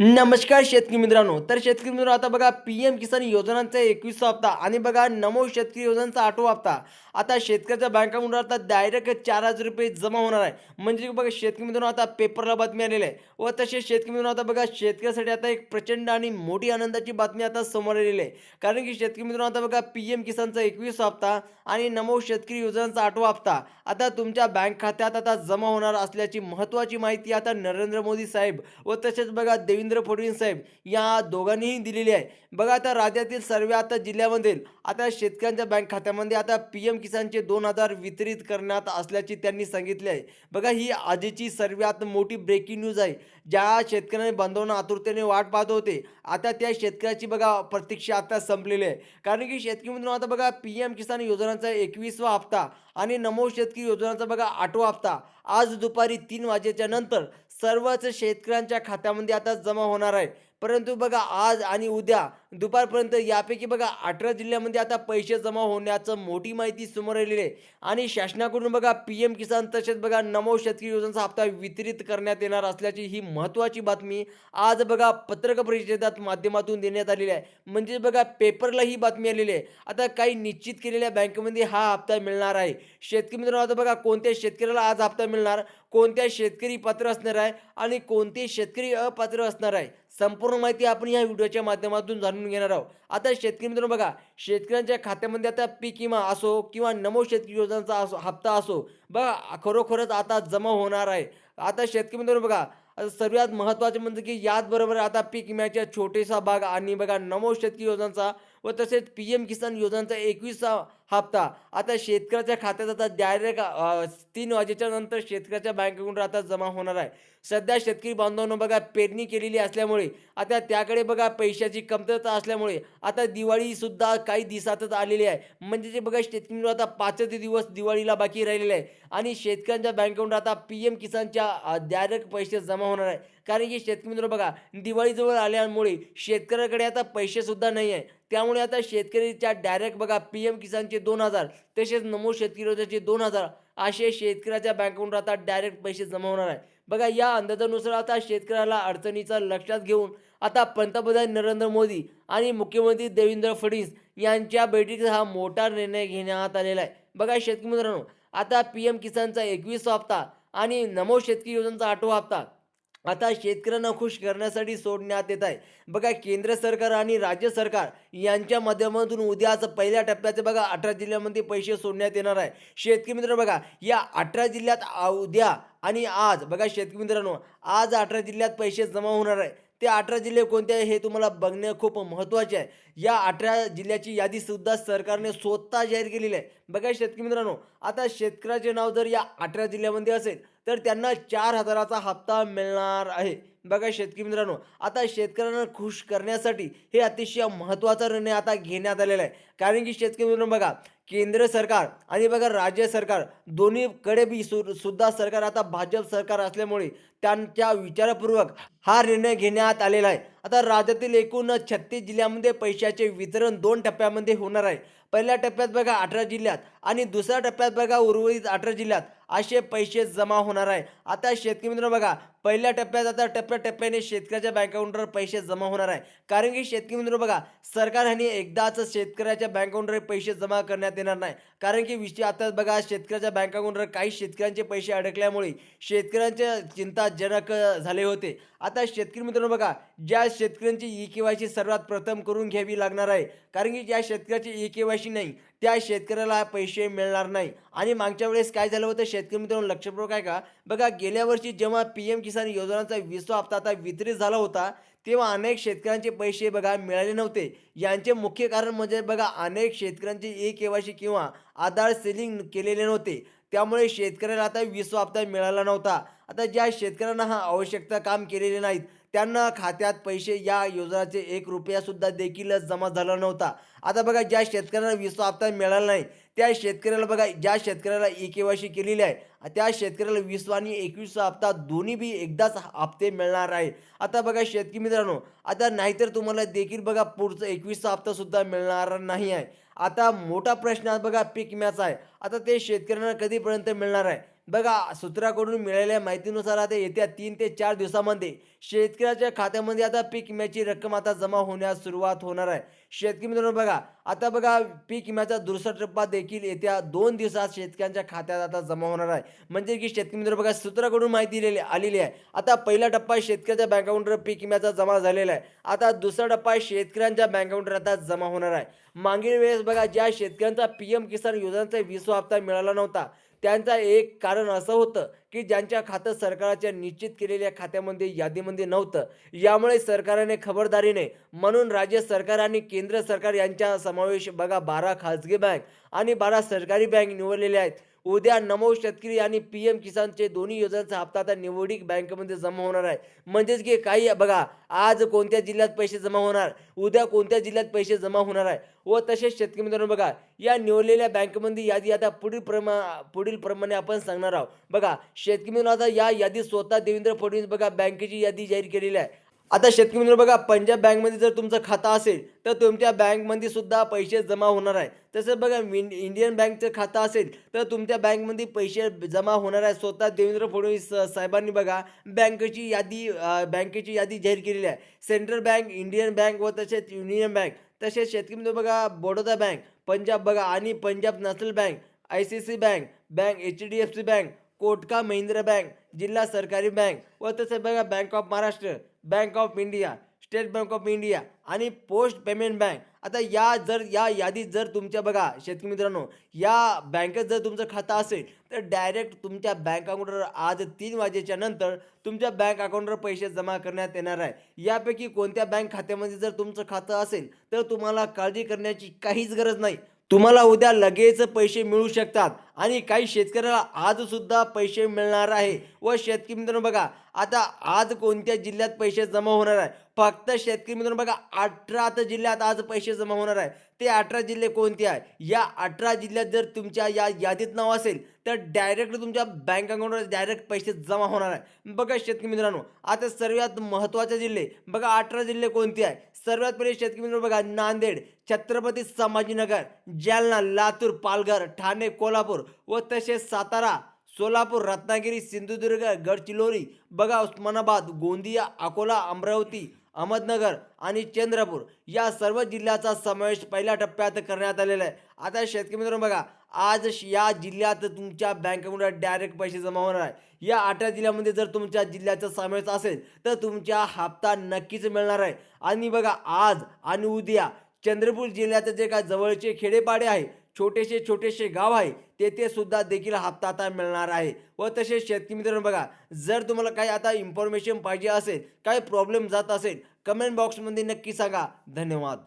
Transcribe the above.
नमस्कार शेतकरी मित्रांनो. तर शेतकरी मित्रांनो आता बघा पी एम किसान योजनांचा एकवीसवा हप्ता आणि बघा नमो शेतकरी योजनांचा आठवा हप्ता. आता शेतकऱ्याच्या बँकाकडून आता डायरेक्ट चार हजार रुपये जमा होणार आहे. म्हणजे बघा शेतकरी मित्रांनो आता पेपरला बातमी आलेली आहे. व तसेच शेतकरी मित्रांनो आता बघा शेतकऱ्यासाठी आता एक प्रचंड आणि मोठी आनंदाची बातमी आता समोर आलेली आहे. कारण की शेतकरी मित्रांनो आता बघा पी एम किसानचा एकवीस हप्ता आणि नमो शेतकरी योजनांचा आठवा हप्ता. आता तुमच्या बँक खात्यात आता जमा होणार असल्याची महत्त्वाची माहिती आता नरेंद्र मोदी साहेब व तसेच बघा देवेंद्र फडणवीस साहेब या दोघांनीही दिलेली आहे. बघा आता राज्यातील सर्व आता जिल्ह्यामध्ये आता शेतकऱ्यांच्या बँक खात्यामध्ये आता पी एम किसानचे दोन हजार वितरित करण्यात असल्याचे त्यांनी सांगितले आहे. बघा ही आजची सर्वात मोठी ब्रेकिंग न्यूज आहे. ज्या शेतकऱ्यांनी बांधवांना आतुरतेने वाट पाहत होते आता त्या शेतकऱ्याची बघा प्रतीक्षा आता संपलेली आहे. कारण की शेतकरी आता बघा पी एम किसान योजनांचा एकवीसवा हप्ता आणि नमो शेतकरी योजनांचा बघा आठवा हप्ता. आज दुपारी तीन वाजेच्या नंतर सर्वच शेतकऱ्यांच्या खात्यामध्ये आता जमा होणार आहे. परंतु बघा आज आणि उद्या दुपारपर्यंत यापैकी बघा अठरा जिल्ह्यामध्ये आता पैसे जमा होण्याचं मोठी माहिती समोर आलेली आहे. आणि शासनाकडून बघा पी एम किसान तसेच बघा नमो शेतकरी योजनेचा हप्ता वितरित करण्यात येणार असल्याची ही महत्त्वाची बातमी आज बघा पत्रकार परिषदेत माध्यमातून देण्यात आलेली आहे. म्हणजे बघा पेपरला ही बातमी आलेली आहे. आता काही निश्चित केलेल्या बँकेमध्ये हा हप्ता मिळणार आहे. शेतकरी मित्रांनो आता बघा कोणत्या शेतकऱ्याला आज हप्ता मिळणार? कोणत्या शेतकरी पात्र असणार आहे? आणि कोणते शेतकरी अपात्र असणार आहे? संपूर्ण माहिती आपण या व्हिडिओच्या माध्यमातून जाणून घेणार आहोत. आता शेतकरी मित्रांनो बघा शेतकऱ्यांच्या खात्यामध्ये आता पीक विमा असो किंवा नमो शेतकरी योजनांचा असो हप्ता असो बघा खरोखरच आता जमा होणार आहे. आता शेतकरी मित्रांनो बघा सर्वात महत्त्वाचे म्हणजे की याचबरोबर आता पीक विम्याच्या छोटेसा भाग आणि बघा नमो शेतकरी योजनांचा व तसेच पी एम किसान योजनांचा एकवीसचा हप्ता. आता शेतकऱ्याच्या खात्यात आता डायरेक्ट तीन वाजेच्या नंतर शेतकऱ्याच्या बँकेकडून आता जमा होणार आहे. सध्या शेतकरी बांधवांनो बघा पेरणी केलेली असल्यामुळे आता त्याकडे बघा पैशाची कमतरता असल्यामुळे आता दिवाळीसुद्धा काही दिवसातच आलेली आहे. म्हणजे जे बघा शेतकरी आता आता पाचच दिवस दिवाळीला बाकी राहिलेले आहे. आणि शेतकऱ्यांच्या बँकेकडून आता पी एम किसानच्या डायरेक्ट पैसे जमा होणार आहे. कारण की शेतकरी मित्र बघा दिवाळीजवळ आल्यामुळे शेतकऱ्याकडे आता पैसेसुद्धा नाही आहे. त्यामुळे आता शेतकरीच्या डायरेक्ट बघा पी एम किसानचे दोन हजार तसेच नमो शेतकरी योजनेचे दोन हजार असे शेतकऱ्याच्या बँकेकडून आता डायरेक्ट पैसे जमा होणार आहे. बघा या अंदाजानुसार आता शेतकऱ्याला अडचणीचा लक्षात घेऊन आता पंतप्रधान नरेंद्र मोदी आणि मुख्यमंत्री देवेंद्र फडणवीस यांच्या बैठकीत हा मोठा निर्णय घेण्यात आलेला आहे. बघा शेतकरी मित्रांनो आता पी एम किसानचा एकवीस हप्ता आणि नमो शेतकरी योजनेचा आठवा हप्ता आता शेतकऱ्यांना खुश करण्यासाठी सोडण्यात येत आहे. बघा केंद्र सरकार आणि राज्य सरकार यांच्या माध्यमातून उद्याच पहिल्या टप्प्याचे बघा अठरा जिल्ह्यामध्ये पैसे सोडण्यात येणार आहे. शेतकरी मित्र बघा या अठरा जिल्ह्यात उद्या आणि आज बघा शेतकरी मित्रांनो आज अठरा जिल्ह्यात पैसे जमा होणार आहे. ते अठरा जिल्हे कोणते आहे हे तुम्हाला बघणे खूप महत्त्वाचे आहे. या अठरा जिल्ह्याची यादीसुद्धा सरकारने स्वतः जाहीर केलेली आहे. बघा शेतकरी मित्रांनो आता शेतकऱ्याचे नाव जर या अठरा जिल्ह्यामध्ये असेल तर त्यांना चार हजाराचा हप्ता मिळणार आहे. बघा शेतकरी मित्रांनो आता शेतकऱ्यांना खुश करण्यासाठी हे अतिशय महत्त्वाचा निर्णय आता घेण्यात आलेला आहे. कारण की शेतकरी मित्रांनो बघा केंद्र सरकार आणि बघा राज्य सरकार दोन्हीकडे बी सु सुद्धा सरकार आता भाजप सरकार असल्यामुळे त्यांच्या विचारपूर्वक हा निर्णय घेण्यात आलेला आहे. आता राज्यातील एकूण छत्तीस जिल्ह्यामध्ये पैशाचे वितरण दोन टप्प्यामध्ये होणार आहे. पहिल्या टप्प्यात बघा अठरा जिल्ह्यात आणि दुसऱ्या टप्प्यात बघा उर्वरित अठरा जिल्ह्यात. असे पैसे जमा होणार आहे. आता शेतकरी मित्रांनो बघा पहिल्या टप्प्यात आता टप्प्याटप्प्याने शेतकऱ्याच्या बँक अकाउंटवर पैसे जमा होणार आहे. कारण की शेतकरी मित्र बघा सरकारने एकदाच शेतकऱ्याच्या बँक अकाउंटवर पैसे जमा करण्यात येणार नाही. कारण की विषय आता बघा शेतकऱ्याच्या बँक अकाउंटवर काही शेतकऱ्यांचे पैसे अडकल्यामुळे शेतकऱ्यांच्या चिंताजनक झाले होते. आता शेतकरी मित्रांनो बघा ज्या शेतकऱ्यांची ई के वाय सी सर्वात प्रथम करून घ्यावी लागणार आहे. कारण की ज्या शेतकऱ्याची ई के वाय सी नाही त्या शेतकऱ्याला पैसे मिळणार नाही. आणि मागच्या वेळेस काय झालं होतं शेतकरी मित्रांनो लक्षपूर्वक आहे का? बघा गेल्या वर्षी जेव्हा पी एम किसान योजनाचा विसवा हप्ता आता वितरित झाला होता तेव्हा अनेक शेतकऱ्यांचे पैसे बघा मिळाले नव्हते. यांचे मुख्य कारण म्हणजे बघा अनेक शेतकऱ्यांचे ई केवायसी किंवा आधार सेलिंग केलेले नव्हते. त्यामुळे शेतकऱ्याला आता विसवा हप्ता मिळाला नव्हता. आता ज्या शेतकऱ्यांना हा आवश्यकता काम केलेले नाहीत त्यांना खात्यात पैसे या योजनाचे एक रुपयासुद्धा देखील जमा झाला नव्हता. आता बघा ज्या शेतकऱ्यांना विसवा हप्ता मिळाला नाही त्या शेतकऱ्याला बघा ज्या शेतकऱ्याला ई के केलेली आहे त्या शेतकऱ्याला विसवा आणि एकवीसवा हप्ता दोन्ही बी एकदाच हप्ते मिळणार आहे. आता बघा शेतकरी मित्रांनो आता नाहीतर तुम्हाला देखील बघा पुढचं एकवीसचा हप्तासुद्धा मिळणार नाही आहे. आता मोठा प्रश्न बघा पीक विम्याचा आहे. आता ते शेतकऱ्यांना कधीपर्यंत मिळणार आहे? बघा सूत्राकडून मिळालेल्या माहितीनुसार आता येत्या तीन ते चार दिवसामध्ये शेतकऱ्याच्या खात्यामध्ये आता पीक विम्याची रक्कम आता जमा होण्यास सुरुवात होणार आहे. शेतकरी मित्रांनो बघा आता बघा पीक विम्याचा दुसरा टप्पा देखील येत्या दोन दिवसात शेतकऱ्यांच्या खात्यात आता जमा होणार आहे. म्हणजे की शेतकरी मित्र बघा सूत्राकडून माहिती दिलेली आलेली आहे. आता पहिला टप्पा शेतकऱ्याच्या बँक अकाउंटवर पीक विम्याचा जमा झालेला आहे. आता दुसरा टप्पा शेतकऱ्यांच्या बँक अकाउंटवर आता जमा होणार आहे. मागील वेळेस बघा ज्या शेतकऱ्यांचा पी एम किसान योजनेचा विसवा हप्ता मिळाला नव्हता त्यांचा एक कारण असं होतं की ज्यांच्या खातं सरकारच्या निश्चित केलेल्या खात्यामध्ये यादीमध्ये नव्हतं. यामुळे सरकारने खबरदारीने म्हणून राज्य सरकार आणि केंद्र सरकार यांचा समावेश बघा बारा खाजगी बँक आणि बारा सरकारी बँक निवडलेले आहेत. उद्या नमो शेतकरी आणि पी एम किसानचे दोन्ही योजनांचा हप्ता आता निवडिक बँकेमध्ये जमा होणार आहे. म्हणजेच की काही बघा आज कोणत्या जिल्ह्यात पैसे जमा होणार? उद्या कोणत्या जिल्ह्यात पैसे जमा होणार आहे? व तसेच शेतकरी मित्रांनो बघा या निवडलेल्या बँकेमध्ये यादी आता पुढील प्रमा पुढील प्रमाणे आपण सांगणार आहोत. बघा शेतकरी मित्रांनो आता या यादीत स्वतः देवेंद्र फडणवीस बघा बँकेची यादी जाहीर केलेली आहे. आता शेतकरी मित्र बघा पंजाब बँकमध्ये जर तुमचं खातं असेल तर तुमच्या बँकमध्ये सुद्धा पैसे जमा होणार आहे. तसंच बघा विन- इंडियन बँकचं खातं असेल तर तुमच्या बँकमध्ये पैसे जमा होणार आहे. स्वतः देवेंद्र फडणवीस साहेबांनी बघा बँकेची यादी बँकेची यादी जाहीर केलेली आहे. सेंट्रल बँक इंडियन बँक व तसेच युनियन बँक. तसेच शेतकरी मित्र बघा बडोदा बँक पंजाब बघा आणि Punjab national bank I C C bank bank H D F C bank कोटका Mahindra bank जिल्हा सरकारी बँक व तसेच बघा bank of Maharashtra. Bank of India state bank of India आणि पोस्ट पेमेंट बँक. आता या जर या यादीत जर तुमच्या बघा शेतकरी मित्रांनो या बँकेत जर तुमचं खातं असेल तर डायरेक्ट तुमच्या बँक अकाउंटवर आज तीन वाजेच्या नंतर तुमच्या बँक अकाउंटवर पैसे जमा करण्यात येणार आहे. यापैकी कोणत्या बँक खात्यामध्ये जर तुमचं खातं असेल तर तुम्हाला काळजी करण्याची काहीच गरज नाही. तुम्हाला उद्या लगेच पैसे मिळू शकतात. आणि काही शेतकऱ्याला आज सुद्धा पैसे मिळणार आहे. व शेतकरी मित्रांनो बघा आता आज कोणत्या जिल्ह्यात पैसे जमा होणार आहे? फक्त शेतकरी मित्रांनो बघा अठरा जिल्ह्यात आज पैसे जमा होणार आहे. ते अठरा जिल्हे कोणते आहे? या अठरा जिल्ह्यात जर तुमच्या या यादीत नाव असेल तर डायरेक्ट तुमच्या बँक अकाउंटवर डायरेक्ट पैसे जमा होणार आहे. बघा शेतकरी मित्रांनो आता सर्वात महत्त्वाचे जिल्हे बघा अठरा जिल्हे कोणते आहे? सर्वात पहिले शेतकरी मित्रांनो बघा नांदेड छत्रपती संभाजीनगर जालना लातूर पालघर ठाणे कोल्हापूर व तसेच सातारा सोलापूर रत्नागिरी सिंधुदुर्ग गडचिरोली बघा उस्मानाबाद गोंदिया अकोला अमरावती अहमदनगर आणि चंद्रपूर या सर्व जिल्ह्याचा समावेश पहिल्या टप्प्यात करण्यात आलेला आहे. आता शेतकरी मित्रांनो बघा आज श- या जिल्ह्यात तुमच्या बँक डायरेक्ट पैसे जमा होणार आहे. या अठरा जिल्ह्यामध्ये जर तुमच्या जिल्ह्याचा समावेश असेल तर तुमच्या हप्ता नक्कीच मिळणार आहे. आणि बघा आज आणि उद्या चंद्रपूर जिल्ह्यात जे काय जवळचे खेडेपाडे आहे छोटेसे छोटेसे गाव आहे तेथे सुद्धा देखील हप्ता आता मिळणार आहे. व तसेच शेतकरी मित्रांनो बघा जर तुम्हाला काही आता इन्फॉर्मेशन पाहिजे असेल काही प्रॉब्लेम जात असेल कमेंट बॉक्समध्ये नक्की सांगा. धन्यवाद.